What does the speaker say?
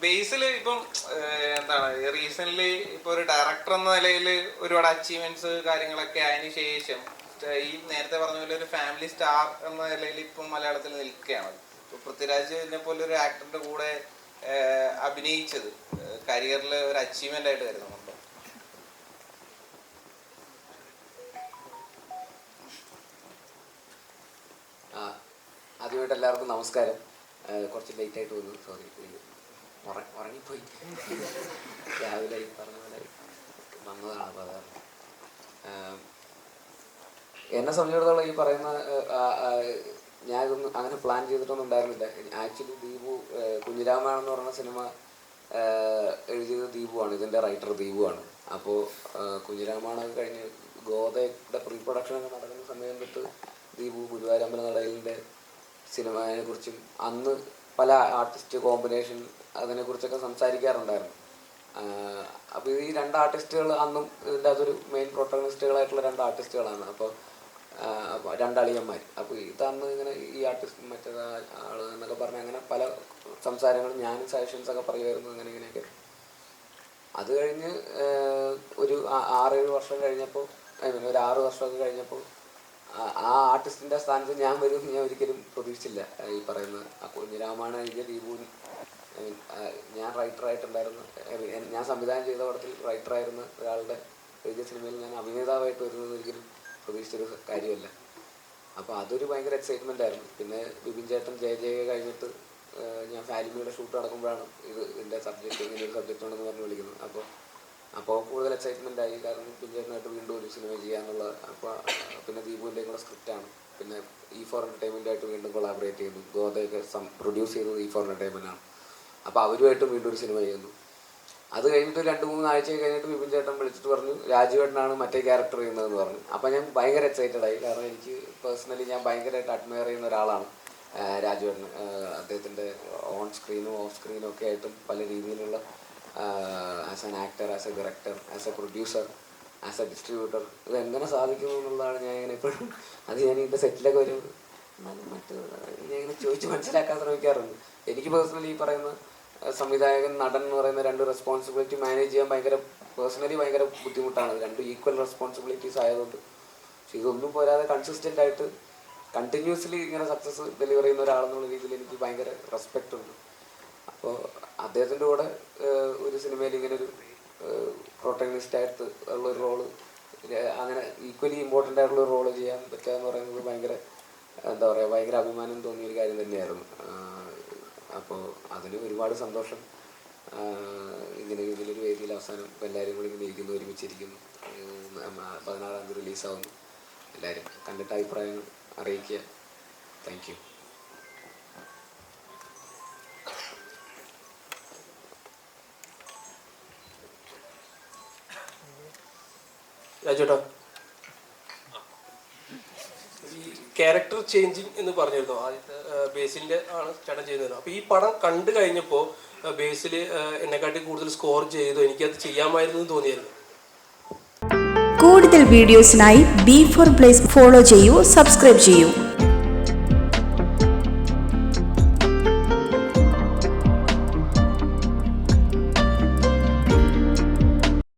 ബേസിൽ ഇപ്പം എന്താണ് റീസെന്റ് ഇപ്പൊ ഒരു ഡയറക്ടർ എന്ന നിലയിൽ ഒരുപാട് അച്ചീവ്മെന്റ്സ് കാര്യങ്ങളൊക്കെ അതിന് ശേഷം ഈ നേരത്തെ പറഞ്ഞ പോലെ ഒരു ഫാമിലി സ്റ്റാർ എന്ന നിലയിൽ ഇപ്പം മലയാളത്തിൽ നിൽക്കുകയാണ്. ഇപ്പൊ പൃഥ്വിരാജിനെ പോലെ ഒരു ആക്ടറിന്റെ കൂടെ അഭിനയിച്ചത് കരിയറിൽ ഒരു അച്ചീവ്മെന്റ് ആയിട്ട് ആ, ആദ്യമായിട്ട് എല്ലാവർക്കും നമസ്കാരം. കുറച്ച് ലേറ്റ് ആയിട്ട് വന്നു സോറി ഉറങ്ങിപ്പോയി. രാവിലെ പറഞ്ഞ വന്നതാണ് അതാണ്. എന്നെ സംബന്ധിച്ചിടത്തോളം ഈ പറയുന്ന ഞാൻ ഇതൊന്നും അങ്ങനെ പ്ലാൻ ചെയ്തിട്ടൊന്നും ഉണ്ടായിരുന്നില്ല. ആക്ച്വലി ദീപു കുഞ്ഞിരാമായണം എന്ന് പറയുന്ന സിനിമ എഴുതിയത് ദീപുവാണ്. ഇതിന്റെ റൈറ്റർ ദീപുവാണ്. അപ്പോൾ കുഞ്ഞിരാമായണം കഴിഞ്ഞ് ഗോതയുടെ പ്രീ പ്രൊഡക്ഷൻ ഒക്കെ നടക്കുന്ന സമയം തൊട്ട് ദീപു ഗുരുവായൂരമ്പല നടയിലിന്റെ സിനിമയെ കുറിച്ചും അന്ന് പല ആർട്ടിസ്റ്റ് കോമ്പിനേഷൻ അതിനെക്കുറിച്ചൊക്കെ സംസാരിക്കാറുണ്ടായിരുന്നു. അപ്പോൾ ഈ രണ്ട് ആർട്ടിസ്റ്റുകൾ അന്നും ഇതിന്റെ അതൊരു മെയിൻ പ്രൊട്ടഗണിസ്റ്റുകളായിട്ടുള്ള രണ്ട് ആർട്ടിസ്റ്റുകളാണ് അപ്പോൾ രണ്ടളിയന്മാർ അപ്പോൾ ഇതന്ന് ഇങ്ങനെ ഈ ആർട്ടിസ്റ്റ് മറ്റേ ആൾ എന്നൊക്കെ പറഞ്ഞ് അങ്ങനെ പല സംസാരങ്ങളും ഞാനും സജഷൻസ് ഒക്കെ പറയുമായിരുന്നു അങ്ങനെ ഇങ്ങനെയൊക്കെ. അത് കഴിഞ്ഞ് ഒരു ആറേഴ് വർഷം കഴിഞ്ഞപ്പോൾ ഒരു ആറ് വർഷമൊക്കെ കഴിഞ്ഞപ്പോൾ ആ- ആർട്ടിസ്റ്റിന്റെ സ്ഥാനത്ത് ഞാൻ വരും ഞാൻ ഒരിക്കലും പ്രതീക്ഷിച്ചില്ല. ഈ പറയുന്ന കുഞ്ഞിരാമാണ് എഴുതിയ ദീപുവിൻ ഞാൻ റൈറ്ററായിട്ടുണ്ടായിരുന്നു ഞാൻ സംവിധാനം ചെയ്ത പടത്തിൽ റൈറ്ററായിരുന്ന ഒരാളുടെ എഴുതിയ സിനിമയിൽ ഞാൻ അഭിനേതാവായിട്ട് വരുന്നത് ഒരിക്കലും പ്രതീക്ഷിച്ചൊരു കാര്യമല്ല. അപ്പോൾ അതൊരു ഭയങ്കര എക്സൈറ്റ്മെന്റ് ആയിരുന്നു. പിന്നെ ബിപിൻ ചേട്ടൻ ജയ ജയ കഴിഞ്ഞിട്ട് ഞാൻ ഫാലിമിയുടെ ഷൂട്ട് നടക്കുമ്പോഴാണ് ഇത് ഇതിന്റെ സബ്ജക്റ്റ് ഇങ്ങനെ ഒരു സബ്ജക്റ്റ് ഉണ്ടെന്ന് പറഞ്ഞ് വിളിക്കുന്നത്. അപ്പോൾ അപ്പോൾ കൂടുതൽ എക്സൈറ്റ്മെന്റ് ആയി. കാരണം ബിപിൻ വീണ്ടും ഒരു സിനിമ ചെയ്യാന്നുള്ള അപ്പോൾ പിന്നെ ദീപുവിന്റെയും കൂടെ സ്ക്രിപ്റ്റാണ് പിന്നെ ഈ ഫോർ എന്റർടൈൻമെന്റ് ആയിട്ട് വീണ്ടും കൊളാബറേറ്റ് ചെയ്യുന്നു. ഗോതയൊക്കെ സം പ്രൊഡ്യൂസ് ചെയ്തത് ഈ ഫോർ എന്റർടൈൻമെന്റ് ആണ്. അപ്പോൾ അവരുമായിട്ടും വീണ്ടും ഒരു സിനിമ ചെയ്യുന്നു. അത് കഴിഞ്ഞിട്ട് രണ്ട് മൂന്ന് ആഴ്ച കഴിഞ്ഞിട്ട് വിപിൻ ചേട്ടൻ വിളിച്ചിട്ട് പറഞ്ഞു രാജുവേട്ടനാണ് മറ്റേ ക്യാരക്ടർ ചെയ്യുന്നതെന്ന് പറഞ്ഞു. അപ്പോൾ ഞാൻ ഭയങ്കര എക്സൈറ്റഡ് ആയി. കാരണം എനിക്ക് പേഴ്സണലി ഞാൻ ഭയങ്കരമായിട്ട് അഡ്മയർ ചെയ്യുന്ന ഒരാളാണ് രാജുവേട്ടൻ. അദ്ദേഹത്തിന്റെ ഓൺ സ്ക്രീനും ഓഫ് സ്ക്രീനും ഒക്കെ ആയിട്ടും പല രീതിയിലുള്ള as an actor as a director as a producer as a distributor ഇത് എങ്ങനെ സാധിക്കുന്നു എന്നുള്ളതാണ് ഞാൻ ഇങ്ങനെ എപ്പോഴും അത് ഞാൻ ഇതിന്റെ സെറ്റിലൊക്കെ ഒരു എന്നാലും മറ്റു ഇങ്ങനെ ചോദിച്ച് മനസ്സിലാക്കാൻ ശ്രമിക്കാറുണ്ട്. എനിക്ക് പേഴ്സണലി ഈ പറയുന്ന സംവിധായകൻ നടൻ എന്ന് പറയുന്ന രണ്ട് റെസ്പോൺസിബിലിറ്റി മാനേജ് ചെയ്യാൻ ഭയങ്കര പേഴ്സണലി ഭയങ്കര ബുദ്ധിമുട്ടാണ്. രണ്ട് ഈക്വൽ റെസ്പോൺസിബിലിറ്റീസ് ആയതുകൊണ്ട്. പക്ഷെ ഇതൊന്നും പോരാതെ കൺസിസ്റ്റന്റ് ആയിട്ട് കണ്ടിന്യൂസ്ലി ഇങ്ങനെ സക്സസ് ഡെലിവർ ചെയ്യുന്ന ഒരാളെന്നുള്ള രീതിയിൽ എനിക്ക് ഭയങ്കര റെസ്പെക്റ്റ് ഉണ്ട്. അപ്പോൾ അദ്ദേഹത്തിന്റെ കൂടെ ഒരു സിനിമയിൽ ഇങ്ങനെ ഒരു പ്രൊട്ടഗണിസ്റ്റ് ആയിട്ട് ഉള്ള ഒരു റോൾ അങ്ങനെ ഈക്വലി ഇമ്പോർട്ടന്റ് ആയിട്ടുള്ള ഒരു റോൾ ചെയ്യാൻ പറ്റുക എന്ന് പറയുന്നത് ഭയങ്കര എന്താ പറയുക ഭയങ്കര അഭിമാനം തോന്നിയ ഒരു കാര്യം തന്നെയായിരുന്നു. അപ്പോൾ അതിന് ഒരുപാട് സന്തോഷം. ഇങ്ങനെ ഇതിലൊരു വേദിയിൽ അവസാനം എല്ലാവരും കൂടി ഇങ്ങനെ ഇരിക്കുന്നു ഒരുമിച്ചിരിക്കുന്നു. പതിനാറാം തീയതി റിലീസാവുന്നു എല്ലാവരും കണ്ടിട്ട് അഭിപ്രായങ്ങൾ അറിയിക്കുക. താങ്ക് യു രാജേട്ടാ. ഈ ക്യാരക്ടർ ചേഞ്ചിങ് എന്ന് പറഞ്ഞിരുന്നു? ആദ്യത്തെ ബേസിന്റെ ആണ് ചേട്ടൻ ചെയ്യുന്നത്. അപ്പൊ ഈ പടം കണ്ടു കഴിഞ്ഞപ്പോൾ ബേസിൽ എന്നെക്കാട്ടി കൂടുതൽ സ്കോർ ചെയ്തു. എനിക്കത് ചെയ്യാമായിരുന്നു എന്ന് തോന്നിയായിരുന്നു. കൂടുതൽ വീഡിയോസിനായി ബി ഫോർ പ്ലേസ് ഫോളോ ചെയ്യൂ സബ്സ്ക്രൈബ് ചെയ്യൂ.